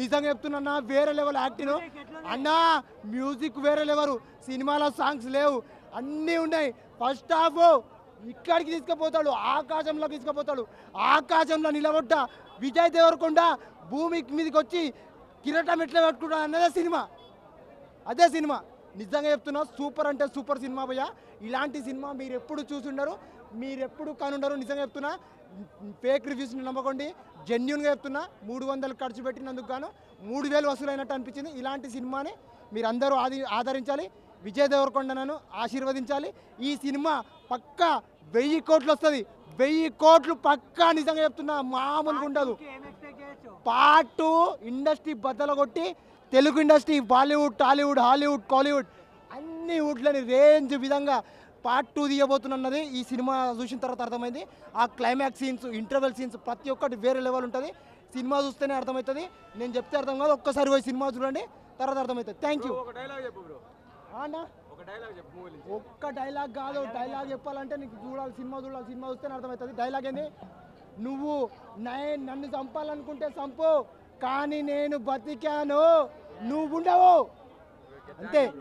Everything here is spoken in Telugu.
నిజంగా చెప్తున్నా వేరే లెవెల్ యాక్టింగ్ అన్నా మ్యూజిక్ వేరే లెవెల్ సినిమాలో సాంగ్స్ లేవు. అన్నీ ఉన్నాయి. ఫస్ట్ హాఫ్ ఇక్కడికి తీసుకుపోతాడు ఆకాశంలోకి తీసుకుపోతాడు. ఆకాశంలో నిలబడ్డ విజయ్ దేవరకొండ భూమి మీదకి వచ్చి కిరటం ఎట్లా పెట్టుకుంటా అన్నదే సినిమా. అదే సినిమా. నిజంగా చెప్తున్నా సూపర్ అంటే సూపర్ సినిమా భయ్య. ఇలాంటి సినిమా మీరు ఎప్పుడు చూసుండరు మీరు ఎప్పుడు కానుండరు నిజంగా చెప్తున్నా. ఫేక్ రివ్యూస్ని నమ్మకండి. జెన్యున్గా చెప్తున్నా. మూడు వందలు ఖర్చు పెట్టినందుకు గాను మూడు వేలు వసూలైనట్టు అనిపించింది. ఇలాంటి సినిమాని మీరు అందరూ ఆది ఆదరించాలి. విజయ్ దేవరకొండనను ఆశీర్వదించాలి. ఈ సినిమా పక్కా వెయ్యి కోట్లు వస్తుంది. వెయ్యి కోట్లు పక్కా నిజంగా చెప్తున్నా. మామూలుగా ఉండదు. పార్ట్ ఇండస్ట్రీ బద్దలు కొట్టి Telugu industry Bollywood Tollywood Hollywood Kollywood అన్ని వుడ్లని రేంజ్ విధంగా పార్ట్ టూ తీయబోతున్నది. ఈ సినిమా చూసిన తర్వాత అర్థమైంది. ఆ క్లైమాక్స్ సీన్స్ ఇంటర్వెల్ సీన్స్ ప్రతి ఒక్కటి వేరే లెవెల్ ఉంటుంది. సినిమా చూస్తేనే అర్థమవుతుంది. నేను చెప్తే అర్థం కాదు. ఒక్కసారి పోయి సినిమా చూడండి. తర్వాత అర్థమవుతుంది. థ్యాంక్ యూ ఒక్క డైలాగ్ కాదు. డైలాగ్ చెప్పాలంటే నీకు చూడాలి. సినిమా చూడాలి. సినిమా చూస్తేనే అర్థమవుతుంది. డైలాగ్ ఏంది? నువ్వు నై- నన్ను చంపాలనుకుంటే చంపు. కానీ నేను బతికాను. నువ్వు ఉండవు అంతే.